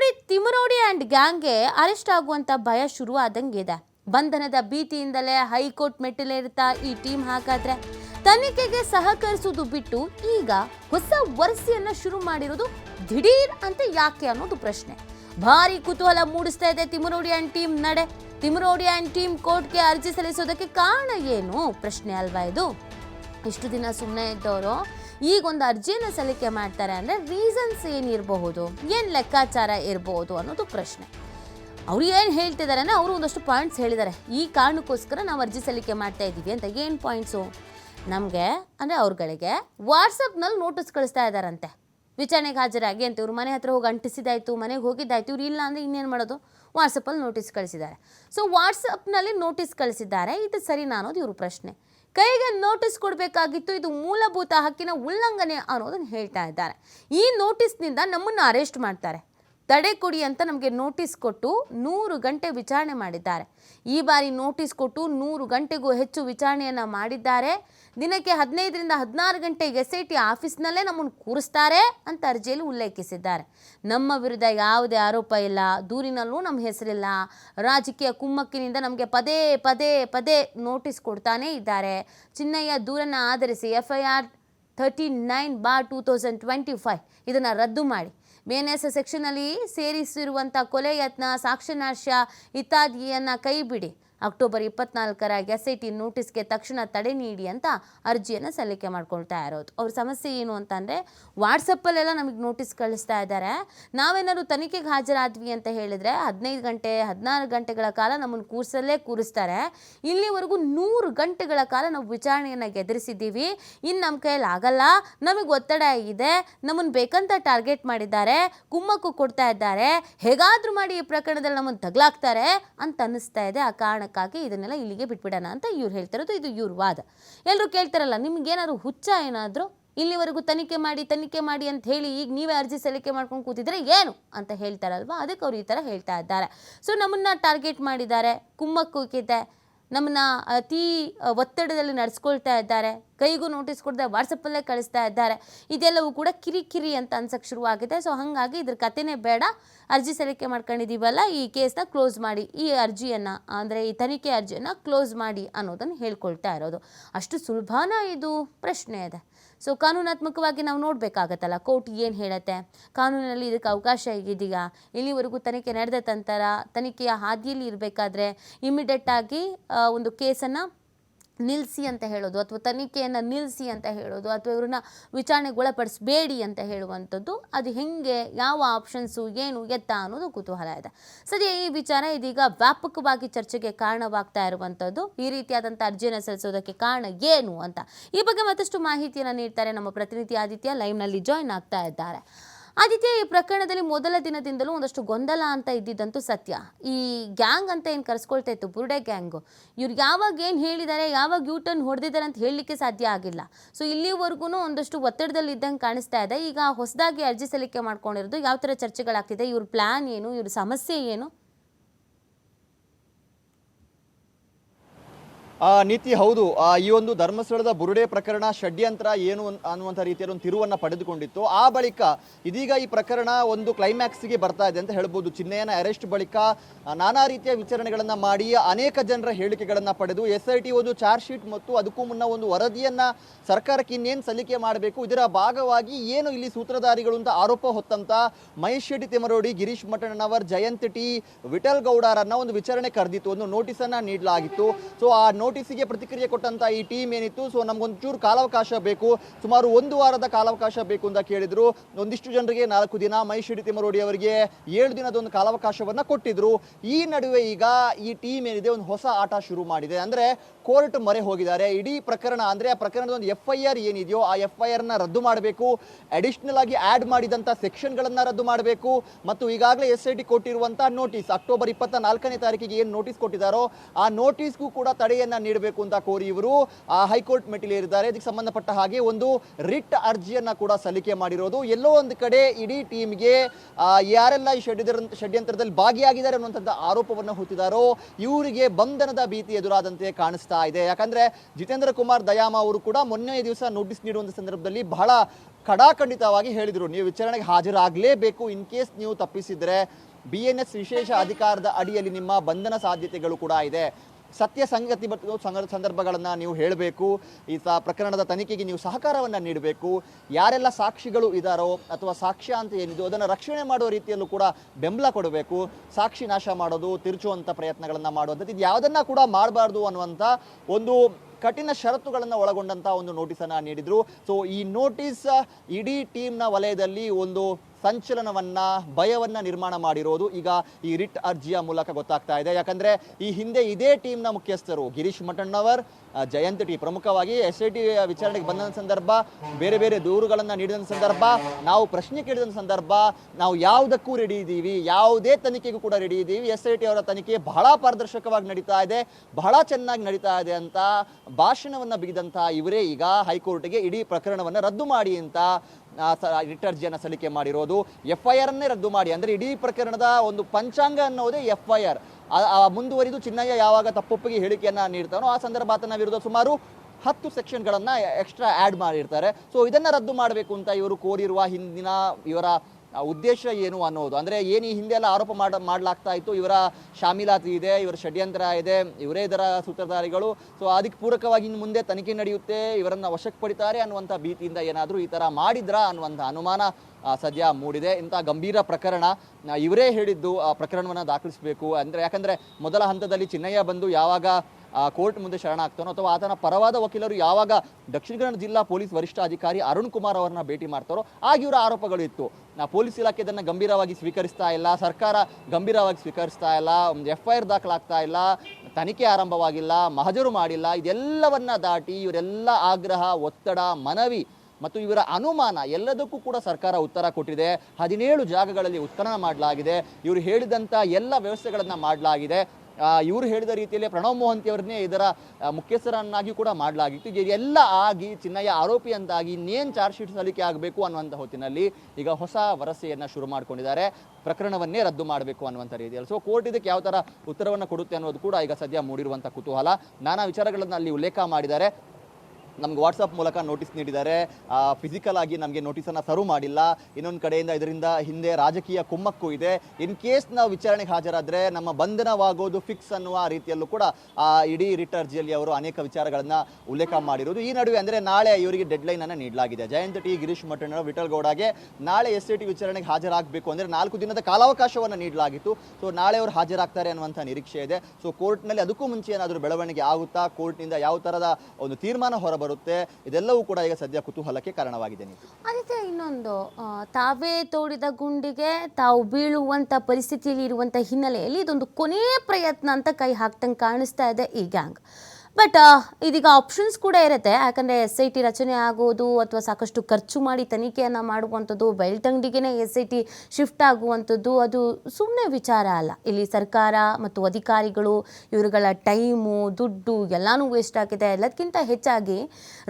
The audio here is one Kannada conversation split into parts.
ನೋಡಿ ತಿಮರೋಡಿ ಆ್ಯಂಡ್ ಗ್ಯಾಂಗ್ಗೆ ಅರೆಸ್ಟ್ ಆಗುವಂಥ ಭಯ ಶುರು ಇದೆ ಬಂಧನದ ಭೀತಿಯಿಂದಲೇ ಹೈಕೋರ್ಟ್ ಮೆಟ್ಟಿಲೇರುತ್ತಾ ಈ ಟೀಮ್ ಹಾಗಾದ್ರೆ ತನಿಖೆಗೆ ಸಹಕರಿಸುವುದು ಬಿಟ್ಟು ಈಗ ಹೊಸ ವರಸೆಯನ್ನ ಶುರು ಮಾಡಿರೋದು ದಿಢೀರ್ ಅಂತ ಯಾಕೆ ಅನ್ನೋದು ಪ್ರಶ್ನೆ. ಭಾರಿ ಕುತೂಹಲ ಮೂಡಿಸ್ತಾ ಇದೆ ತಿಮರೋಡಿ ಆ್ಯಂಡ್ ಟೀಮ್ ನಡೆ. ತಿಮರೋಡಿ ಆ್ಯಂಡ್ ಟೀಮ್ ಕೋರ್ಟ್ಗೆ ಅರ್ಜಿ ಸಲ್ಲಿಸೋದಕ್ಕೆ ಕಾರಣ ಏನು? ಪ್ರಶ್ನೆ ಅಲ್ವಾ ಇದು? ಇಷ್ಟು ದಿನ ಸುಮ್ಮನೆ ಇದ್ದವರು ಈಗ ಒಂದು ಅರ್ಜಿಯನ್ನು ಸಲ್ಲಿಕೆ ಮಾಡ್ತಾರೆ ಅಂದರೆ ರೀಸನ್ಸ್ ಏನಿರಬಹುದು? ಏನು ಲೆಕ್ಕಾಚಾರ ಇರಬಹುದು ಅನ್ನೋದು ಪ್ರಶ್ನೆ. ಅವ್ರು ಏನು ಹೇಳ್ತಿದ್ದಾರೆ ಅಂದರೆ ಅವರು ಒಂದಷ್ಟು ಪಾಯಿಂಟ್ಸ್ ಹೇಳಿದ್ದಾರೆ ಈ ಕಾರಣಕ್ಕೋಸ್ಕರ ನಾವು ಅರ್ಜಿ ಸಲ್ಲಿಕೆ ಮಾಡ್ತಾ ಇದ್ದೀವಿ ಅಂತ ಏನು ಪಾಯಿಂಟ್ಸು ನಮಗೆ, ಅಂದರೆ ಅವ್ರುಗಳಿಗೆ ವಾಟ್ಸಪ್ನಲ್ಲಿ ನೋಟಿಸ್ ಕಳಿಸ್ತಾ ಇದ್ದಾರಂತೆ ವಿಚಾರಣೆಗೆ ಹಾಜರಾಗಿ ಅಂತ ಇವ್ರು ಮನೆ ಹತ್ರ ಹೋಗಿ ಅಂಟಿಸಿದಾಯಿತು, ಮನೆಗೆ ಹೋಗಿದ್ದಾಯ್ತು, ಇವ್ರು ಇಲ್ಲ ಅಂದರೆ ಇನ್ನೇನು ಮಾಡೋದು? ವಾಟ್ಸಪ್ಪಲ್ಲಿ ನೋಟಿಸ್ ಕಳಿಸಿದ್ದಾರೆ ಸೊ ವಾಟ್ಸಪ್ನಲ್ಲಿ ನೋಟಿಸ್ ಕಳಿಸಿದ್ದಾರೆ. ಇದು ಸರಿನಾ ಅನ್ನೋದು ಇವ್ರ ಪ್ರಶ್ನೆ. ಕೈಗೆ ನೋಟಿಸ್ ಕೊಡಬೇಕಾಗಿತ್ತು. ಇದು ಮೂಲಭೂತ ಹಕ್ಕಿನ ಉಲ್ಲಂಘನೆ ಅನ್ನೋದನ್ನು ಹೇಳ್ತಾ ಇದ್ದಾರೆ. ಈ ನೋಟಿಸ್ನಿಂದ ನಮ್ಮನ್ನು ಅರೆಸ್ಟ್ ಮಾಡ್ತಾರೆ. ತಡೆ ಕೊಡಿ ಅಂತ ನಮಗೆ ನೋಟಿಸ್ ಕೊಟ್ಟು ನೂರು ಗಂಟೆ ವಿಚಾರಣೆ ಮಾಡಿದ್ದಾರೆ. ಈ ಬಾರಿ ನೋಟಿಸ್ ಕೊಟ್ಟು ನೂರು ಗಂಟೆಗೂ ಹೆಚ್ಚು ವಿಚಾರಣೆಯನ್ನು ಮಾಡಿದ್ದಾರೆ. ದಿನಕ್ಕೆ ಹದಿನೈದರಿಂದ ಹದಿನಾರು ಗಂಟೆ ಎಸ್ ಐ ಟಿ ಆಫೀಸ್ನಲ್ಲೇ ನಮ್ಮನ್ನು ಕೂರಿಸ್ತಾರೆ ಅಂತ ಅರ್ಜಿಯಲ್ಲಿ ಉಲ್ಲೇಖಿಸಿದ್ದಾರೆ. ನಮ್ಮ ವಿರುದ್ಧ ಯಾವುದೇ ಆರೋಪ ಇಲ್ಲ. ದೂರಿನಲ್ಲೂ ನಮ್ಮ ಹೆಸರಿಲ್ಲ. ರಾಜಕೀಯ ಕುಮ್ಮಕ್ಕಿನಿಂದ ನಮಗೆ ಪದೇ ಪದೇ ಪದೇ ನೋಟಿಸ್ ಕೊಡ್ತಾನೇ ಇದ್ದಾರೆ. ಚಿನ್ನಯ್ಯ ದೂರನ್ನು ಆಧರಿಸಿ F I R thirty nine ಬಾ ಟೂ ತೌಸಂಡ್ ಟ್ವೆಂಟಿ ಫೈವ್ ಇದನ್ನು ರದ್ದು ಮಾಡಿ. ಮೇನೆಸ್ ಸೆಕ್ಷನಲ್ಲಿ ಸೇರಿಸಿರುವಂಥ ಕೊಲೆ ಯತ್ನ ಸಾಕ್ಷ್ಯನಾಶ ಇತ್ಯಾದಿಯನ್ನು ಕೈಬಿಡಿ. ಅಕ್ಟೋಬರ್ ಇಪ್ಪತ್ನಾಲ್ಕರ ಎಸ್ ಐ ಟಿ ನೋಟಿಸ್ಗೆ ತಕ್ಷಣ ತಡೆ ನೀಡಿ ಅಂತ ಅರ್ಜಿಯನ್ನು ಸಲ್ಲಿಕೆ ಮಾಡ್ಕೊಳ್ತಾ ಇರೋದು. ಅವ್ರ ಸಮಸ್ಯೆ ಏನು ಅಂತಂದರೆ, ವಾಟ್ಸಪ್ಪಲ್ಲೆಲ್ಲ ನಮಗೆ ನೋಟಿಸ್ ಕಳಿಸ್ತಾ ಇದ್ದಾರೆ ನಾವೇನಾದ್ರು ತನಿಖೆಗೆ ಹಾಜರಾದ್ವಿ ಅಂತ ಹೇಳಿದರೆ ಹದಿನೈದು ಗಂಟೆ, ಹದಿನಾರು ಗಂಟೆಗಳ ಕಾಲ ನಮ್ಮನ್ನು ಕೂರ್ಸಲ್ಲೇ ಕೂರಿಸ್ತಾರೆ. ಇಲ್ಲಿವರೆಗೂ ನೂರು ಗಂಟೆಗಳ ಕಾಲ ನಾವು ವಿಚಾರಣೆಯನ್ನು ಗೆದರಿಸಿದ್ದೀವಿ ಇನ್ನು ನಮ್ಮ ಕೈಯಲ್ಲಿ ಆಗಲ್ಲ. ನಮಗೆ ಒತ್ತಡ ಆಗಿದೆ ನಮ್ಮನ್ನು ಬೇಕಂತ ಟಾರ್ಗೆಟ್ ಮಾಡಿದ್ದಾರೆ. ಕುಮ್ಮಕ್ಕು ಕೊಡ್ತಾ ಇದ್ದಾರೆ. ಹೇಗಾದರೂ ಮಾಡಿ ಈ ಪ್ರಕರಣದಲ್ಲಿ ನಮ್ಮನ್ನು ತಗಲಾಕ್ತಾರೆ ಅಂತ ಅನ್ನಿಸ್ತಾ ಇದೆ ಆ ಕಾರಣಕ್ಕಾಗಿ ಇದನ್ನೆಲ್ಲ ಇಲ್ಲಿಗೆ ಬಿಟ್ಬಿಡೋಣ ಅಂತ ಇವ್ರು ಹೇಳ್ತಿರೋದು, ಇದು ಇವ್ರ ವಾದ. ಎಲ್ಲರೂ ಕೇಳ್ತಾರಲ್ಲ, ನಿಮ್ಗೇನಾದ್ರು ಹುಚ್ಚ ಏನಾದರೂ ಇಲ್ಲಿವರೆಗೂ ತನಿಖೆ ಮಾಡಿ ತನಿಖೆ ಮಾಡಿ ಅಂತ ಹೇಳಿ ಈಗ ನೀವೇ ಅರ್ಜಿ ಸಲ್ಲಿಕೆ ಮಾಡ್ಕೊಂಡು ಕೂತಿದ್ರೆ ಏನು ಅಂತ ಹೇಳ್ತಾರಲ್ವಾ? ಅದಕ್ಕೆ ಅವ್ರು ಈ ಥರ ಹೇಳ್ತಾ ಇದ್ದಾರೆ. ಸೊ ನಮ್ಮನ್ನು ಟಾರ್ಗೆಟ್ ಮಾಡಿದ್ದಾರೆ, ಕುಮ್ಮಕ್ಕು ಇದೆ, ನಮ್ಮನ್ನ ಅತಿ ಒತ್ತಡದಲ್ಲಿ ನಡೆಸ್ಕೊಳ್ತಾ ಇದ್ದಾರೆ. ಕೈಗೂ ನೋಟಿಸ್ ಕೊಡದೆ ವಾಟ್ಸಪ್ಪಲ್ಲೇ ಕಳಿಸ್ತಾ ಇದ್ದಾರೆ. ಇದೆಲ್ಲವೂ ಕೂಡ ಕಿರಿಕಿರಿ ಅಂತ ಅನ್ಸಕ್ಕೆ ಶುರುವಾಗಿದೆ. ಸೊ ಹಾಗಾಗಿ ಇದ್ರ ಕಥೆನೇ ಬೇಡ. ಅರ್ಜಿ ಸಲ್ಲಿಕೆ ಮಾಡ್ಕೊಂಡಿದ್ದೀವಲ್ಲ ಈ ಕೇಸ್ನ ಕ್ಲೋಸ್ ಮಾಡಿ. ಈ ಅರ್ಜಿಯನ್ನು, ಅಂದರೆ ಈ ತನಿಖೆ ಅರ್ಜಿಯನ್ನು ಕ್ಲೋಸ್ ಮಾಡಿ ಅನ್ನೋದನ್ನು ಹೇಳ್ಕೊಳ್ತಾ ಇರೋದು. ಅಷ್ಟು ಸುಲಭನಾ ಇದು? ಪ್ರಶ್ನೆ ಇದೆ. ಸೊ ಕಾನೂನಾತ್ಮಕವಾಗಿ ನಾವು ನೋಡಬೇಕಾಗತ್ತಲ್ಲ, ಕೋರ್ಟ್ ಏನು ಹೇಳುತ್ತೆ? ಕಾನೂನಲ್ಲಿ ಇದಕ್ಕೆ ಅವಕಾಶ ಇದೆಯಾ? ಇಲ್ಲಿವರೆಗೂ ತನಿಖೆ ನಡೆದ ತಂತರ ತನಿಖೆಯ ಹಾದಿಯಲ್ಲಿ ಇರಬೇಕಾದ್ರೆ ಇಮಿಡಿಯೇಟಾಗಿ ಒಂದು ಕೇಸನ್ನು ನಿಲ್ಲಿಸಿ ಅಂತ ಹೇಳೋದು, ಅಥವಾ ತನಿಖೆಯನ್ನು ನಿಲ್ಲಿಸಿ ಅಂತ ಹೇಳೋದು, ಅಥವಾ ಇವ್ರನ್ನ ವಿಚಾರಣೆಗೊಳಪಡಿಸಬೇಡಿ ಅಂತ ಹೇಳುವಂಥದ್ದು, ಅದು ಹೆಂಗೆ, ಯಾವ ಆಪ್ಷನ್ಸು ಏನು, ಎತ್ತ ಅನ್ನೋದು ಕುತೂಹಲ ಇದೆ. ಸದ್ಯ ಈ ವಿಚಾರ ಇದೀಗ ವ್ಯಾಪಕವಾಗಿ ಚರ್ಚೆಗೆ ಕಾರಣವಾಗ್ತಾ ಇರುವಂಥದ್ದು. ಈ ರೀತಿಯಾದಂಥ ಅರ್ಜಿಯನ್ನು ಸಲ್ಲಿಸೋದಕ್ಕೆ ಕಾರಣ ಏನು ಅಂತ. ಈ ಬಗ್ಗೆ ಮತ್ತಷ್ಟು ಮಾಹಿತಿಯನ್ನು ನೀಡ್ತಾರೆ ನಮ್ಮ ಪ್ರತಿನಿಧಿ ಆದಿತ್ಯ. ಲೈವ್ನಲ್ಲಿ ಜಾಯ್ನ್ ಆಗ್ತಾ ಇದ್ದಾರೆ. ಆದಿತ್ಯ, ಈ ಪ್ರಕರಣದಲ್ಲಿ ಮೊದಲ ದಿನದಿಂದಲೂ ಒಂದಷ್ಟು ಗೊಂದಲ ಅಂತ ಇದ್ದಿದ್ದಂತೂ ಸತ್ಯ. ಈ ಗ್ಯಾಂಗ್ ಅಂತ ಏನು ಕರೆಸ್ಕೊಳ್ತಾ ಇತ್ತು? ಬುರುಡೆ ಗ್ಯಾಂಗು. ಇವ್ರು ಯಾವಾಗ ಏನು ಹೇಳಿದ್ದಾರೆ ಯಾವಾಗ ಯೂ ಟರ್ನ್ ಹೊಡೆದಿದ್ದಾರೆ ಅಂತ ಹೇಳಲಿಕ್ಕೆ ಸಾಧ್ಯ ಆಗಿಲ್ಲ. ಸೊ ಇಲ್ಲಿವರೆಗೂ ಒಂದಷ್ಟು ಒತ್ತಡದಲ್ಲಿ ಇದ್ದಂಗೆ ಕಾಣಿಸ್ತಾ ಇದೆ. ಈಗ ಹೊಸದಾಗಿ ಅರ್ಜಿ ಸಲ್ಲಿಕೆ ಮಾಡ್ಕೊಂಡಿರೋದು ಯಾವ ಥರ ಚರ್ಚೆಗಳಾಗ್ತಿದೆ? ಇವ್ರ ಪ್ಲ್ಯಾನ್ ಏನು? ಇವ್ರ ಸಮಸ್ಯೆ ಏನು? ನೀತಿ ಹೌದು. ಈ ಒಂದು ಧರ್ಮಸ್ಥಳದ ಬುರುಡೆ ಪ್ರಕರಣ ಷಡ್ಯಂತ್ರ ಏನು ಅನ್- ಅನ್ನುವಂಥ ರೀತಿಯಲ್ಲಿ ಒಂದು ತಿರುವನ್ನು ಪಡೆದುಕೊಂಡಿತ್ತು. ಆ ಬಳಿಕ ಇದೀಗ ಈ ಪ್ರಕರಣ ಒಂದು ಕ್ಲೈಮ್ಯಾಕ್ಸ್ಗೆ ಬರ್ತಾ ಇದೆ ಅಂತ ಹೇಳ್ಬೋದು. ಚಿನ್ನೆಯನ್ನು ಅರೆಸ್ಟ್ ಬಳಿಕ ನಾನಾ ರೀತಿಯ ವಿಚಾರಣೆಗಳನ್ನು ಮಾಡಿ, ಅನೇಕ ಜನರ ಹೇಳಿಕೆಗಳನ್ನು ಪಡೆದು ಎಸ್ ಐ ಟಿ ಒಂದು ಚಾರ್ಜ್ ಶೀಟ್ ಮತ್ತು ಅದಕ್ಕೂ ಮುನ್ನ ಒಂದು ವರದಿಯನ್ನು ಸರ್ಕಾರಕ್ಕೆ ಇನ್ನೇನು ಸಲ್ಲಿಕೆ ಮಾಡಬೇಕು, ಇದರ ಭಾಗವಾಗಿ ಏನು ಇಲ್ಲಿ ಸೂತ್ರಧಾರಿಗಳು ಅಂತ ಆರೋಪ ಹೊತ್ತಂತ ಮಹೇಶ್ ಶೆಟ್ಟಿ ತಿಮರೋಡಿ ಗಿರೀಶ್ ಮಠಣ್ಣನವರ್, ಜಯಂತ್ ಟಿ, ವಿಠಲ್ ಗೌಡರನ್ನ ಒಂದು ವಿಚಾರಣೆ ಕರೆದಿತ್ತು. ಒಂದು ನೋಟಿಸನ್ನು ನೀಡಲಾಗಿತ್ತು. ಸೊ ಆ ನೋಟಿಸಿಗೆ ಪ್ರತಿಕ್ರಿಯೆ ಕೊಟ್ಟಂತ ಈ ಟೀಮ್ ಏನಿತ್ತು? ಸೊ ನಮ್ಗೊಂಚೂರು ಕಾಲಾವಕಾಶ ಬೇಕು. ಸುಮಾರು ಒಂದು ವಾರದ ಕಾಲಾವಕಾಶ ಬೇಕು ಅಂತ ಕೇಳಿದ್ರು. ಒಂದಿಷ್ಟು ಜನರಿಗೆ ನಾಲ್ಕು ದಿನ ಮೈ ಶಿಡಿ ತಿಮರೋಡಿ ಅವರಿಗೆ ಏಳು ದಿನದ ಒಂದು ಕಾಲಾವಕಾಶವನ್ನ ಕೊಟ್ಟಿದ್ರು. ಈ ನಡುವೆ ಈಗ ಈ ಟೀಮ್ ಏನಿದೆ, ಒಂದು ಹೊಸ ಆಟ ಶುರು ಮಾಡಿದೆ. ಅಂದ್ರೆ, ಕೋರ್ಟ್ ಮೊರೆ ಹೋಗಿದ್ದಾರೆ. ಇಡೀ ಪ್ರಕರಣ, ಅಂದ್ರೆ, ಆ ಪ್ರಕರಣದ ಒಂದು ಎಫ್ ಐ ಆರ್ ಏನಿದೆಯೋ, ಆ ಎಫ್ ಐ ಆರ್ನ ರದ್ದು ಮಾಡಬೇಕು. ಅಡಿಷನಲ್ ಆಗಿ ಆಡ್ ಮಾಡಿದಂತ ಸೆಕ್ಷನ್ ಗಳನ್ನ ರದ್ದು ಮಾಡಬೇಕು. ಮತ್ತು ಈಗಾಗಲೇ ಎಸ್ ಐ ಟಿ ಕೊಟ್ಟಿರುವಂತಹ ನೋಟಿಸ್ ಅಕ್ಟೋಬರ್ ಇಪ್ಪತ್ತ ನಾಲ್ಕನೇ ತಾರೀಕಿಗೆ ಏನು ನೋಟಿಸ್ ಕೊಟ್ಟಿದ್ದಾರೋ, ಆ ನೋಟಿಸ್ಗೂ ಕೂಡ ತಡೆಯನ್ನ ನೀಡಬೇಕು ಅಂತ ಕೋರಿ ಇವರು. ಹೈಕೋರ್ಟ್ ಮೆಟ್ಟಿಲೇರಿದ್ದಾರೆ. ಇದಕ್ಕೆ ಸಂಬಂಧಪಟ್ಟ ಹಾಗೆ ಒಂದು ರಿಟ್ ಅರ್ಜಿಯನ್ನ ಕೂಡ ಸಲ್ಲಿಕೆ ಮಾಡಿರೋದು. ಎಲ್ಲೋ ಒಂದು ಕಡೆ ಇಡೀ ಟೀಮ್ಗೆ ಯಾರೆಲ್ಲ ಈ ಷಡ್ಯಂತ್ರ, ಷಡ್ಯಂತ್ರದಲ್ಲಿ ಭಾಗಿಯಾಗಿದ್ದಾರೆ ಅನ್ನುವಂಥದ್ದು ಆರೋಪವನ್ನು ಹೊತ್ತಿದಾರೋ, ಇವರಿಗೆ ಬಂಧನದ ಭೀತಿ ಎದುರಾದಂತೆ ಕಾಣಿಸ್ತಾ ಇದೆ. ಯಾಕಂದ್ರೆ ಜಿತೇಂದ್ರ ಕುಮಾರ್ ದಯಾಮ ಅವರು ಕೂಡ ಮೊನ್ನೆ ದಿವಸ ನೋಟಿಸ್ ನೀಡುವಂಥ ಸಂದರ್ಭದಲ್ಲಿ ಬಹಳ ಕಡಾಖಂಡಿತವಾಗಿ ಹೇಳಿದರು. ನೀವು ವಿಚಾರಣೆಗೆ ಹಾಜರಾಗಲೇಬೇಕು. ಇನ್ ಕೇಸ್ ನೀವು ತಪ್ಪಿಸಿದ್ರೆ, ಬಿ ಎಸ್ ವಿಶೇಷ ಅಧಿಕಾರದ ಅಡಿಯಲ್ಲಿ ನಿಮ್ಮ ಬಂಧನ ಸಾಧ್ಯತೆಗಳು ಕೂಡ ಇದೆ. ಸತ್ಯ ಸಂಗತಿ ಸಂದರ್ಭಗಳನ್ನು ನೀವು ಹೇಳಬೇಕು. ಈ ಪ್ರಕರಣದ ತನಿಖೆಗೆ ನೀವು ಸಹಕಾರವನ್ನು ನೀಡಬೇಕು. ಯಾರೆಲ್ಲ ಸಾಕ್ಷಿಗಳು ಇದ್ದಾರೋ ಅಥವಾ ಸಾಕ್ಷ್ಯ ಅಂತ ಏನಿದೆಯೋ ಅದನ್ನು ರಕ್ಷಣೆ ಮಾಡುವ ರೀತಿಯಲ್ಲೂ ಕೂಡ ಬೆಂಬಲ ಕೊಡಬೇಕು. ಸಾಕ್ಷಿ ನಾಶ ಮಾಡೋದು ತಿರುಚುವಂಥ ಪ್ರಯತ್ನಗಳನ್ನು ಮಾಡುವಂಥದ್ದು, ಇದು ಯಾವುದನ್ನು ಕೂಡ ಮಾಡಬಾರ್ದು ಅನ್ನುವಂಥ ಒಂದು ಕಠಿಣ ಷರತ್ತುಗಳನ್ನು ಒಳಗೊಂಡಂಥ ಒಂದು ನೋಟಿಸನ್ನು ನೀಡಿದ್ರು. ಸೊ ಈ ನೋಟಿಸ್ ಇಡೀ ಟೀಮ್ನ ವಲಯದಲ್ಲಿ ಒಂದು ಸಂಚಲನವನ್ನ, ಭಯವನ್ನ ನಿರ್ಮಾಣ ಮಾಡಿರೋದು ಈಗ ಈ ರಿಟ್ ಅರ್ಜಿಯ ಮೂಲಕ ಗೊತ್ತಾಗ್ತಾ ಇದೆ. ಯಾಕಂದ್ರೆ ಈ ಹಿಂದೆ ಇದೇ ಟೀಮ್ನ ಮುಖ್ಯಸ್ಥರು ಗಿರೀಶ್ ಮಠಣ್ಣವರ್ ಜಯಂತ್ ಟಿ, ಪ್ರಮುಖವಾಗಿ ಎಸ್ ಐ ಟಿ ವಿಚಾರಣೆಗೆ ಬಂದ ಸಂದರ್ಭ, ಬೇರೆ ಬೇರೆ ದೂರುಗಳನ್ನು ನೀಡಿದ ಸಂದರ್ಭ, ನಾವು ಪ್ರಶ್ನೆ ಕೇಳಿದ ಸಂದರ್ಭ, ನಾವು ಯಾವುದಕ್ಕೂ ರೆಡಿ ಇದ್ದೀವಿ, ಯಾವುದೇ ತನಿಖೆಗೂ ಕೂಡ ರೆಡಿ ಇದ್ದೀವಿ. ಎಸ್ ಐ ಟಿ ಅವರ ತನಿಖೆ ಬಹಳ ಪಾರದರ್ಶಕವಾಗಿ ನಡೀತಾ ಇದೆ, ಬಹಳ ಚೆನ್ನಾಗಿ ನಡೀತಾ ಇದೆ ಅಂತ ಭಾಷಣವನ್ನ ಬಿಗಿದಂತ ಇವರೇ ಈಗ ಹೈಕೋರ್ಟ್ಗೆ ಇಡೀ ಪ್ರಕರಣವನ್ನ ರದ್ದು ಮಾಡಿ ಅಂತ ರಿಟ್ ಅರ್ಜಿಯನ್ನು ಸಲ್ಲಿಕೆ ಮಾಡಿರೋದು. ಎಫ್ ಐ ಆರ್ ಅನ್ನೇ ರದ್ದು ಮಾಡಿ. ಅಂದ್ರೆ ಇಡೀ ಪ್ರಕರಣದ ಒಂದು ಪಂಚಾಂಗ ಅನ್ನೋದೇ ಎಫ್ ಐ ಆರ್ ಮುಂದುವರಿದು ಚಿನ್ನಯ್ಯ ಯಾವಾಗ ತಪ್ಪೊಪ್ಪಿಗೆ ಹೇಳಿಕೆಯನ್ನ ನೀಡ್ತಾನೋ ಆ ಸಂದರ್ಭ ಆತನ ವಿರುದ್ಧ ಸುಮಾರು ಹತ್ತು ಸೆಕ್ಷನ್ಗಳನ್ನು ಎಕ್ಸ್ಟ್ರಾ ಆ್ಯಡ್ ಮಾಡಿರ್ತಾರೆ. ಸೊ ಇದನ್ನು ರದ್ದು ಮಾಡಬೇಕು ಅಂತ ಇವರು ಕೋರಿರುವ ಹಿಂದಿನ ಇವರ ಉದ್ದೇಶ ಏನು ಅನ್ನೋದು? ಅಂದರೆ ಏನು ಈ ಹಿಂದೆ ಎಲ್ಲ ಆರೋಪ ಮಾಡ, ಮಾಡಲಾಗ್ತಾ ಇತ್ತು? ಇವರ ಶಾಮೀಲಾತಿ ಇದೆ, ಇವರ ಷಡ್ಯಂತ್ರ ಇದೆ, ಇವರೇ ಇದರ ಸೂತ್ರಧಾರಿಗಳು. ಸೊ ಅದಕ್ಕೆ ಪೂರಕವಾಗಿ ಇನ್ನು ಮುಂದೆ ತನಿಖೆ ನಡೆಯುತ್ತೆ, ಇವರನ್ನು ವಶಕ್ಕೆ ಪಡಿತಾರೆ ಅನ್ನುವಂಥ ಭೀತಿಯಿಂದ ಏನಾದರೂ ಈ ಥರ ಮಾಡಿದ್ರಾ ಅನ್ನುವಂಥ ಅನುಮಾನ ಸದ್ಯ ಮೂಡಿದೆ. ಇಂಥ ಗಂಭೀರ ಪ್ರಕರಣ ಇವರೇ ಹೇಳಿದ್ದು ಆ ಪ್ರಕರಣವನ್ನು ದಾಖಲಿಸಬೇಕು. ಅಂದರೆ ಯಾಕಂದರೆ ಮೊದಲ ಹಂತದಲ್ಲಿ ಚಿನ್ನಯ್ಯ ಬಂದು ಯಾವಾಗ ಕೋರ್ಟ್ ಮುಂದೆ ಶರಣಾಗ್ತಾನೋ ಅಥವಾ ಆತನ ಪರವಾದ ವಕೀಲರು ಯಾವಾಗ ದಕ್ಷಿಣ ಕನ್ನಡ ಜಿಲ್ಲಾ ಪೊಲೀಸ್ ವರಿಷ್ಠಾಧಿಕಾರಿ ಅರುಣ್ ಕುಮಾರ್ ಅವರನ್ನ ಭೇಟಿ ಮಾಡ್ತಾರೋ, ಆಗ ಇವರ ಆರೋಪಗಳು ಇತ್ತು. ಪೊಲೀಸ್ ಇಲಾಖೆ ಇದನ್ನು ಗಂಭೀರವಾಗಿ ಸ್ವೀಕರಿಸ್ತಾ ಇಲ್ಲ, ಸರ್ಕಾರ ಗಂಭೀರವಾಗಿ ಸ್ವೀಕರಿಸ್ತಾ ಇಲ್ಲ ಎಫ್ ಐ ಆರ್ ದಾಖಲಾಗ್ತಾ ಇಲ್ಲ, ತನಿಖೆ ಆರಂಭವಾಗಿಲ್ಲ, ಮಹಜರು ಮಾಡಿಲ್ಲ, ಇದೆಲ್ಲವನ್ನ ದಾಟಿ ಇವರೆಲ್ಲ ಆಗ್ರಹ, ಒತ್ತಡ, ಮನವಿ ಮತ್ತು ಇವರ ಅನುಮಾನ ಎಲ್ಲದಕ್ಕೂ ಕೂಡ ಸರ್ಕಾರ ಉತ್ತರ ಕೊಟ್ಟಿದೆ. ಹದಿನೇಳು ಜಾಗಗಳಲ್ಲಿ ಉತ್ಖನನ ಮಾಡಲಾಗಿದೆ. ಇವರು ಹೇಳಿದಂಥ ಎಲ್ಲ ವ್ಯವಸ್ಥೆಗಳನ್ನು ಮಾಡಲಾಗಿದೆ. ಇವರು ಹೇಳಿದ ರೀತಿಯಲ್ಲಿ ಪ್ರಣವ್ ಮೋಹಂತಿಯವರನ್ನೇ ಇದರ ಮುಖ್ಯಸ್ಥರನ್ನಾಗಿ ಕೂಡ ಮಾಡಲಾಗಿತ್ತು. ಇದೆಲ್ಲ ಆಗಿ ಚಿನ್ನಯ್ಯ ಆರೋಪಿ ಅಂತಾಗಿ ಇನ್ನೇನು ಚಾರ್ಜ್ ಶೀಟ್ ಸಲ್ಲಿಕೆ ಆಗಬೇಕು ಅನ್ನುವಂಥ ಹೊತ್ತಿನಲ್ಲಿ ಈಗ ಹೊಸ ವರಸೆಯನ್ನು ಶುರು ಮಾಡ್ಕೊಂಡಿದ್ದಾರೆ. ಪ್ರಕರಣವನ್ನೇ ರದ್ದು ಮಾಡಬೇಕು ಅನ್ನುವಂಥ ರೀತಿಯಲ್ಲಿ. ಸೊ ಕೋರ್ಟ್ ಇದಕ್ಕೆ ಯಾವ ಥರ ಉತ್ತರವನ್ನು ಕೊಡುತ್ತೆ ಅನ್ನೋದು ಕೂಡ ಈಗ ಸದ್ಯ ಮೂಡಿರುವಂಥ ಕುತೂಹಲ. ನಾನಾ ವಿಚಾರಗಳನ್ನು ಅಲ್ಲಿ ಉಲ್ಲೇಖ ಮಾಡಿದ್ದಾರೆ. ನಮ್ಗೆ ವಾಟ್ಸಪ್ ಮೂಲಕ ನೋಟಿಸ್ ನೀಡಿದ್ದಾರೆ. ಫಿಸಿಕಲ್ ಆಗಿ ನಮಗೆ ನೋಟಿಸನ್ನು ಸರ್ವ್ ಮಾಡಿಲ್ಲ. ಇನ್ನೊಂದು ಕಡೆಯಿಂದ ಇದರಿಂದ ಹಿಂದೆ ರಾಜಕೀಯ ಕುಮ್ಮಕ್ಕು ಇದೆ. ಇನ್ ಕೇಸ್ ನಾವು ವಿಚಾರಣೆಗೆ ಹಾಜರಾದರೆ ನಮ್ಮ ಬಂಧನವಾಗೋದು ಫಿಕ್ಸ್ ಅನ್ನುವ ರೀತಿಯಲ್ಲೂ ಕೂಡ ಇಡೀ ರಿಟ್ ಅರ್ಜಿಯಲ್ಲಿ ಅವರು ಅನೇಕ ವಿಚಾರಗಳನ್ನು ಉಲ್ಲೇಖ ಮಾಡಿರೋದು. ಈ ನಡುವೆ ಅಂದರೆ ನಾಳೆ ಇವರಿಗೆ ಡೆಡ್ಲೈನ್ ಅನ್ನು ನೀಡಲಾಗಿದೆ. ಜಯಂತ್ ಟಿ, ಗಿರೀಶ್ ಮಠಣ್ಣ ವಿಠಲ್ ಗೌಡಗೆ ನಾಳೆ ಎಸ್ ಟಿ ವಿಚಾರಣೆಗೆ ಹಾಜರಾಗಬೇಕು ಅಂದರೆ ನಾಲ್ಕು ದಿನದ ಕಾಲಾವಕಾಶವನ್ನು ನೀಡಲಾಗಿತ್ತು. ಸೊ ನಾಳೆ ಅವರು ಹಾಜರಾಗ್ತಾರೆ ಅನ್ನುವಂಥ ನಿರೀಕ್ಷೆ ಇದೆ. ಸೊ ಕೋರ್ಟ್ನಲ್ಲಿ ಅದಕ್ಕೂ ಮುಂಚೆ ಏನಾದರೂ ಬೆಳವಣಿಗೆ ಆಗುತ್ತಾ? ಕೋರ್ಟ್ನಿಂದ ಯಾವ ಥರದ ಒಂದು ತೀರ್ಮಾನ ಹೊರಬರುತ್ತೆ? ಇದೆಲ್ಲವೂ ಕೂಡ ಈಗ ಸದ್ಯ ಕುತೂಹಲಕ್ಕೆ ಕಾರಣವಾಗಿದೆ ಅದಕ್ಕೆ ಇನ್ನೊಂದು ತಾವೇ ತೋಡಿದ ಗುಂಡಿಗೆ ತಾವು ಬೀಳುವಂತ ಪರಿಸ್ಥಿತಿಯಲ್ಲಿ ಇರುವಂತ ಹಿನ್ನೆಲೆಯಲ್ಲಿ ಇದೊಂದು ಕೊನೆಯ ಪ್ರಯತ್ನ ಅಂತ ಕೈ ಹಾಕ್ತಂಗೆ ಕಾಣಿಸ್ತಾ ಇದೆ ಈ ಗ್ಯಾಂಗ್. ಬಟ್ ಇದೀಗ ಆಪ್ಷನ್ಸ್ ಕೂಡ ಇರುತ್ತೆ. ಯಾಕಂದರೆ ಎಸ್ ಐ ಟಿ ರಚನೆ ಆಗೋದು ಅಥವಾ ಸಾಕಷ್ಟು ಖರ್ಚು ಮಾಡಿ ತನಿಖೆಯನ್ನು ಮಾಡುವಂಥದ್ದು ಬೆಳ್ತಂಗಡಿಗೆ ಎಸ್ ಐ ಟಿ ಶಿಫ್ಟ್ ಆಗುವಂಥದ್ದು, ಅದು ಸುಮ್ಮನೆ ವಿಚಾರ ಅಲ್ಲ. ಇಲ್ಲಿ ಸರ್ಕಾರ ಮತ್ತು ಅಧಿಕಾರಿಗಳು, ಇವರುಗಳ ಟೈಮು, ದುಡ್ಡು ಎಲ್ಲನೂ ವೇಸ್ಟ್ ಆಗಿದೆ. ಎಲ್ಲದಕ್ಕಿಂತ ಹೆಚ್ಚಾಗಿ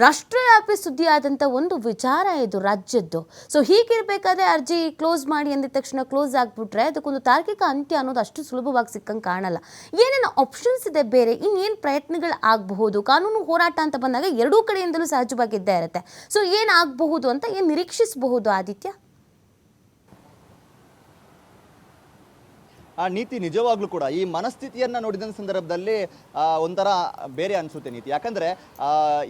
ರಾಷ್ಟ್ರವ್ಯಾಪಿ ಸುದ್ದಿ ಆದಂಥ ಒಂದು ವಿಚಾರ ಇದು ರಾಜ್ಯದ್ದು. ಸೊ ಹೀಗಿರಬೇಕಾದ್ರೆ ಅರ್ಜಿ ಕ್ಲೋಸ್ ಮಾಡಿ ಅಂದಿದ ತಕ್ಷಣ ಕ್ಲೋಸ್ ಆಗಿಬಿಟ್ರೆ ಅದಕ್ಕೊಂದು ತಾರ್ಕಿಕ ಅಂತ್ಯ ಅನ್ನೋದು ಅಷ್ಟು ಸುಲಭವಾಗಿ ಸಿಕ್ಕಂಗೆ ಕಾಣಲ್ಲ. ಏನೇನು ಆಪ್ಷನ್ಸ್ ಇದೆ ಬೇರೆ? ಇನ್ನೇನು ಪ್ರಯತ್ನಗಳು ಆಗಬಹುದು? ಕಾನೂನು ಹೋರಾಟ ಅಂತ ಬಂದಾಗ ಎರಡೂ ಕಡೆಯಿಂದಲೂ ಸಹಜವಾಗಿ ಇದ್ದೇ ಇರುತ್ತೆ. ಸೊ ಏನಾಗಬಹುದು ಅಂತ ಏನು ನಿರೀಕ್ಷಿಸಬಹುದು ಆದಿತ್ಯ? ಆ, ನೀತಿ ನಿಜವಾಗ್ಲೂ ಕೂಡ ಈ ಮನಸ್ಥಿತಿಯನ್ನ ನೋಡಿದ ಸಂದರ್ಭದಲ್ಲಿ ಒಂಥರ ಬೇರೆ ಅನಿಸುತ್ತೆ ನೀತಿ. ಯಾಕಂದ್ರೆ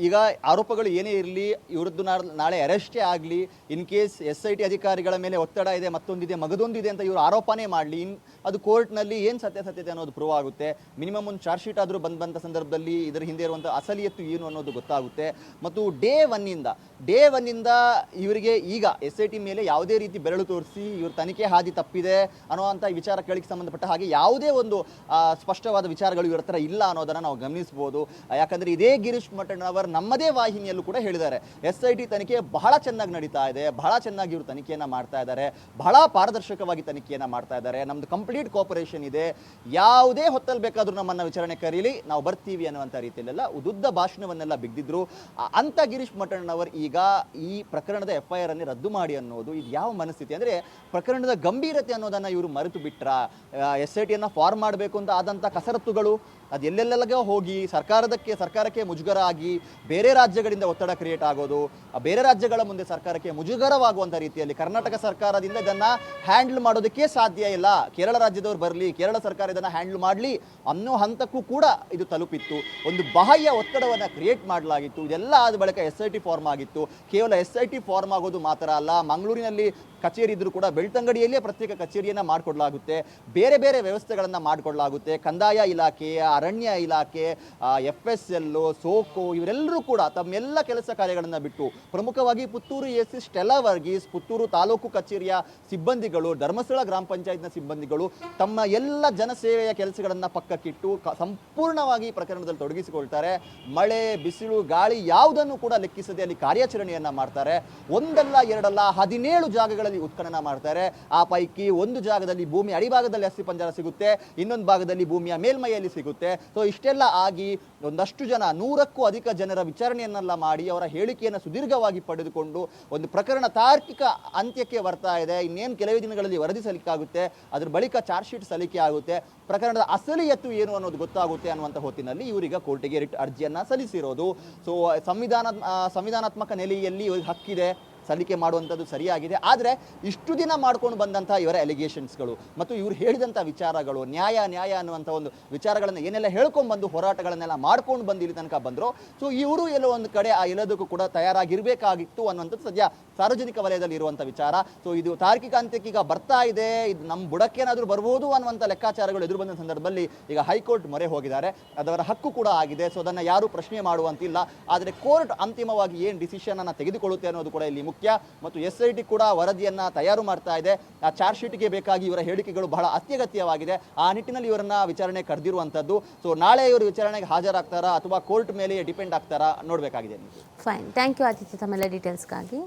ಈಗ ಆರೋಪಗಳು ಏನೇ ಇರಲಿ, ಇವ್ರದ್ದು ನಾಳೆ ಅರೆಸ್ಟೇ ಆಗಲಿ in case S I T ಅಧಿಕಾರಿಗಳ ಮೇಲೆ ಒತ್ತಡ ಇದೆ, ಮತ್ತೊಂದಿದೆ, ಮಗದೊಂದಿದೆ ಅಂತ ಇವರು ಆರೋಪನೇ ಮಾಡಲಿ, ಇನ್ ಅದು ಕೋರ್ಟ್ನಲ್ಲಿ ಏನು ಸತ್ಯಾಸತ್ಯತೆ ಅನ್ನೋದು ಪ್ರೂವ್ ಆಗುತ್ತೆ? ಮಿನಿಮಮ್ ಒಂದು ಚಾರ್ಜ್ ಶೀಟ್ ಆದರೂ ಬಂದ್ ಸಂದರ್ಭದಲ್ಲಿ ಇದರ ಹಿಂದೆ ಇರುವಂಥ ಅಸಲಿಯತ್ತು ಏನು ಅನ್ನೋದು ಗೊತ್ತಾಗುತ್ತೆ. ಮತ್ತು ಡೇ ಒನ್ನಿಂದ ಡೇ ಒನ್ನಿಂದ ಇವರಿಗೆ ಈಗ ಎಸ್ ಐ ಟಿ ಮೇಲೆ ಯಾವುದೇ ರೀತಿ ಬೆರಳು ತೋರಿಸಿ ಇವ್ರ ತನಿಖೆ ಹಾದಿ ತಪ್ಪಿದೆ ಅನ್ನೋವಂಥ ವಿಚಾರ ಕೇಳಿಗೆ ಸಂಬಂಧಪಟ್ಟ ಹಾಗೆ ಯಾವುದೇ ಒಂದು ಸ್ಪಷ್ಟವಾದ ವಿಚಾರಗಳು ಇವರ ಹತ್ರ ಇಲ್ಲ ಅನ್ನೋದನ್ನು ನಾವು ಗಮನಿಸ್ಬೋದು. ಯಾಕಂದರೆ ಇದೇ ಗಿರೀಶ್ ಮಠಣ್ಣವರ್ ನಮ್ಮದೇ ವಾಹಿನಿಯಲ್ಲೂ ಕೂಡ ಹೇಳಿದ್ದಾರೆ. ಎಸ್ ಐ ಟಿ ತನಿಖೆ ಬಹಳ ಚೆನ್ನಾಗಿ ನಡೀತಾ ಇದೆ. ಬಹಳ ಚೆನ್ನಾಗಿ ಇವರು ತನಿಖೆಯನ್ನು ಮಾಡ್ತಾ ಇದ್ದಾರೆ. ಬಹಳ ಪಾರದರ್ಶಕವಾಗಿ ತನಿಖೆಯನ್ನು ಮಾಡ್ತಾ ಇದ್ದಾರೆ. ನಮ್ದು ಕಂಪ್ಲೇಂಟ್ ಕಂಪ್ಲೀಟ್ ಕೋಪರೇಷನ್ ಇದೆ. ಯಾವುದೇ ಹೊತ್ತಲ್ಲಿ ಬೇಕಾದರೂ ನಮ್ಮನ್ನ ವಿಚಾರಣೆ ಕರೀಲಿ. ನಾವು ಬರ್ತೀವಿ ಅನ್ನುವಂಥ ರೀತಿಯಲ್ಲೆಲ್ಲ ಉದುದ್ದ ಭಾಷಣವನ್ನೆಲ್ಲ ಬಿಗ್ದಿದ್ರು. ಅಂತ ಗಿರೀಶ್ ಮಠಣ್ಣನವರು ಈಗ ಈ ಪ್ರಕರಣದ ಎಫ್ ಐ ಆರ್ ಅನ್ನು ರದ್ದು ಮಾಡಿ ಅನ್ನೋದು ಇದು ಯಾವ ಮನಸ್ಥಿತಿ? ಅಂದ್ರೆ ಪ್ರಕರಣದ ಗಂಭೀರತೆ ಅನ್ನೋದನ್ನ ಇವರು ಮರೆತು ಬಿಟ್ರ ಎಸ್ ಐ ಟಿಯನ್ನು ಫಾರ್ಮ್ ಮಾಡಬೇಕು ಅಂತ ಆದಂಥ ಕಸರತ್ತುಗಳು, ಅದು ಎಲ್ಲೆಲ್ಲೆಲ್ಲಗ ಹೋಗಿ ಸರ್ಕಾರದಕ್ಕೆ, ಸರ್ಕಾರಕ್ಕೆ ಮುಜುಗರ ಆಗಿ ಬೇರೆ ರಾಜ್ಯಗಳಿಂದ ಒತ್ತಡ ಕ್ರಿಯೇಟ್ ಆಗೋದು ಬೇರೆ ರಾಜ್ಯಗಳ ಮುಂದೆ ಸರ್ಕಾರಕ್ಕೆ ಮುಜುಗರವಾಗುವಂಥ ರೀತಿಯಲ್ಲಿ ಕರ್ನಾಟಕ ಸರ್ಕಾರದಿಂದ ಇದನ್ನು ಹ್ಯಾಂಡಲ್ ಮಾಡೋದಕ್ಕೆ ಸಾಧ್ಯ ಇಲ್ಲ. ಕೇರಳ ರಾಜ್ಯದವ್ರು ಬರಲಿ, ಕೇರಳ ಸರ್ಕಾರ ಇದನ್ನು ಹ್ಯಾಂಡಲ್ ಮಾಡಲಿ ಅನ್ನೋ ಹಂತಕ್ಕೂ ಕೂಡ ಇದು ತಲುಪಿತ್ತು. ಒಂದು ಬಾಹ್ಯ ಒತ್ತಡವನ್ನು ಕ್ರಿಯೇಟ್ ಮಾಡಲಾಗಿತ್ತು. ಇದೆಲ್ಲ ಆದ ಬಳಿಕ ಎಸ್ ಐ ಟಿ ಫಾರ್ಮ್ ಆಗಿತ್ತು. ಕೇವಲ ಎಸ್ ಐ ಟಿ ಫಾರ್ಮ್ ಆಗೋದು ಮಾತ್ರ ಅಲ್ಲ, ಮಂಗಳೂರಿನಲ್ಲಿ ಕಚೇರಿ ಇದ್ರೂ ಕೂಡ ಬೆಳ್ತಂಗಡಿಯಲ್ಲೇ ಪ್ರತ್ಯೇಕ ಕಚೇರಿಯನ್ನು ಮಾಡಿಕೊಡಲಾಗುತ್ತೆ. ಬೇರೆ ಬೇರೆ ವ್ಯವಸ್ಥೆಗಳನ್ನು ಮಾಡಿಕೊಡಲಾಗುತ್ತೆ. ಕಂದಾಯ ಇಲಾಖೆ, ಅರಣ್ಯ ಇಲಾಖೆ ಎಫ್ ಎಸ್ ಎಲ್ಲು ಸೋಕೋ ಇವರೆಲ್ಲರೂ ಕೂಡ ತಮ್ಮೆಲ್ಲ ಕೆಲಸ ಕಾರ್ಯಗಳನ್ನು ಬಿಟ್ಟು ಪ್ರಮುಖವಾಗಿ Puttur S C Stella Varghese, Puttur taluk ಕಚೇರಿಯ ಸಿಬ್ಬಂದಿಗಳು, ಧರ್ಮಸ್ಥಳ ಗ್ರಾಮ ಪಂಚಾಯತ್ನ ಸಿಬ್ಬಂದಿಗಳು ತಮ್ಮ ಎಲ್ಲ ಜನಸೇವೆಯ ಕೆಲಸಗಳನ್ನು ಪಕ್ಕಕ್ಕಿಟ್ಟು ಸಂಪೂರ್ಣವಾಗಿ ಪ್ರಕರಣದಲ್ಲಿ ತೊಡಗಿಸಿಕೊಳ್ತಾರೆ. ಮಳೆ, ಬಿಸಿಲು, ಗಾಳಿ ಯಾವುದನ್ನು ಕೂಡ ಲೆಕ್ಕಿಸದೆ ಅಲ್ಲಿ ಕಾರ್ಯಾಚರಣೆಯನ್ನು ಮಾಡ್ತಾರೆ. ಒಂದಲ್ಲ, ಎರಡಲ್ಲ, ಹದಿನೇಳು ಜಾಗಗಳಲ್ಲಿ ಉತ್ಖನನ ಮಾಡ್ತಾರೆ. ಆ ಪೈಕಿ ಒಂದು ಜಾಗದಲ್ಲಿ ಭೂಮಿ ಅಡಿಭಾಗದಲ್ಲಿ ಅಸ್ಥಿ ಪಂಜರ ಸಿಗುತ್ತೆ. ಇನ್ನೊಂದು ಭಾಗದಲ್ಲಿ ಭೂಮಿಯ ಮೇಲ್ಮೈಯಲ್ಲಿ ಸಿಗುತ್ತೆ. ಸೊ ಇಷ್ಟೆಲ್ಲ ಆಗಿ ಒಂದಷ್ಟು ಜನ, ನೂರಕ್ಕೂ ಅಧಿಕ ಜನರ ವಿಚಾರಣೆಯನ್ನೆಲ್ಲ ಮಾಡಿ ಅವರ ಹೇಳಿಕೆಯನ್ನು ಸುದೀರ್ಘವಾಗಿ ಪಡೆದುಕೊಂಡು ಒಂದು ಪ್ರಕರಣ ತಾರ್ಕಿಕ ಅಂತ್ಯಕ್ಕೆ ಬರ್ತಾ ಇದೆ. ಇನ್ನೇನು ಕೆಲವೇ ದಿನಗಳಲ್ಲಿ ವರದಿ ಸಲ್ಲಿಕಾಗುತ್ತೆ ಅದ್ರ ಬಳಿಕ ಚಾರ್ಜ್ ಶೀಟ್ ಸಲ್ಲಿಕೆ ಆಗುತ್ತೆ. ಪ್ರಕರಣದ ಅಸಲಿಯತ್ತು ಏನು ಅನ್ನೋದು ಗೊತ್ತಾಗುತ್ತೆ ಅನ್ನುವಂಥ ಹೊತ್ತಿನಲ್ಲಿ ಇವರಿಗೆ ಕೋರ್ಟಿಗೆ ರಿಟ್ ಅರ್ಜಿಯನ್ನು ಸಲ್ಲಿಸಿರೋದು. ಸೊ ಸಂವಿಧಾನ ಸಂವಿಧಾನಾತ್ಮಕ ನೆಲೆಯಲ್ಲಿ ಇವ್ರಿಗೆ ಹಕ್ಕಿದೆ. ಸಲ್ಲಿಕೆ ಮಾಡುವಂಥದ್ದು ಸರಿಯಾಗಿದೆ. ಆದರೆ ಇಷ್ಟು ದಿನ ಮಾಡ್ಕೊಂಡು ಬಂದಂಥ ಇವರ ಎಲಿಗೇಷನ್ಸ್ಗಳು ಮತ್ತು ಇವರು ಹೇಳಿದಂಥ ವಿಚಾರಗಳು, ನ್ಯಾಯ ನ್ಯಾಯ ಅನ್ನುವಂಥ ಒಂದು ವಿಚಾರಗಳನ್ನು ಏನೆಲ್ಲ ಹೇಳ್ಕೊಂಡ್ಬಂದು ಹೋರಾಟಗಳನ್ನೆಲ್ಲ ಮಾಡ್ಕೊಂಡು ಬಂದು ಇಲ್ಲಿ ತನಕ ಬಂದರು. ಸೊ ಇವರು ಎಲ್ಲೋ ಒಂದು ಕಡೆ ಆ ಎಲ್ಲದಕ್ಕೂ ಕೂಡ ತಯಾರಾಗಿರಬೇಕಾಗಿತ್ತು ಅನ್ನುವಂಥದ್ದು ಸದ್ಯ ಸಾರ್ವಜನಿಕ ವಲಯದಲ್ಲಿ ಇರುವಂಥ ವಿಚಾರ. ಸೊ ಇದು ತಾರ್ಕಿಕ ಅಂತ್ಯಕ್ಕೆ ಈಗ ಬರ್ತಾ ಇದೆ. ಇದು ನಮ್ಮ ಬುಡಕ್ಕೇನಾದರೂ ಬರ್ಬೋದು ಅನ್ನುವಂಥ ಲೆಕ್ಕಾಚಾರಗಳು ಎದುರು ಬಂದ ಸಂದರ್ಭದಲ್ಲಿ ಈಗ ಹೈಕೋರ್ಟ್ ಮೊರೆ ಹೋಗಿದ್ದಾರೆ. ಅದರ ಹಕ್ಕು ಕೂಡ ಆಗಿದೆ. ಸೊ ಅದನ್ನು ಯಾರೂ ಪ್ರಶ್ನೆ ಮಾಡುವಂತಿಲ್ಲ. ಆದರೆ ಕೋರ್ಟ್ ಅಂತಿಮವಾಗಿ ಏನು ಡಿಸಿಷನ್ ಅನ್ನು ತೆಗೆದುಕೊಳ್ಳುತ್ತೆ ಅನ್ನೋದು ಕೂಡ ಇಲ್ಲಿ ಮುಖ್ಯ ಮತ್ತು ಎಸ್ ಐ ಟಿ ಕೂಡ ವರದಿಯನ್ನ ತಯಾರು ಮಾಡ್ತಾ ಇದೆ. ಆ ಚಾರ್ಜ್ ಶೀಟ್ಗೆ ಬೇಕಾಗಿ ಇವರ ಹೇಳಿಕೆಗಳು ಬಹಳ ಅತ್ಯಗತ್ಯವಾಗಿದೆ. ಆ ನಿಟ್ಟಿನಲ್ಲಿ ಇವರನ್ನ ವಿಚಾರಣೆ ಕರೆದಿರುವಂಥದ್ದು ಸೊ ನಾಳೆ ಇವರು ವಿಚಾರಣೆಗೆ ಹಾಜರಾಗ್ತಾರಾ ಅಥವಾ ಕೋರ್ಟ್ ಮೇಲೆ ಡಿಪೆಂಡ್ ಆಗ್ತಾರಾ ನೋಡಬೇಕಾಗಿದೆ ಫೈನ್ ಥ್ಯಾಂಕ್ ಯು ಆದಿತ್ಯ ತಮ್ಮೆಲ್ಲ ಡೀಟೇಲ್ಸ್ಗಾಗಿ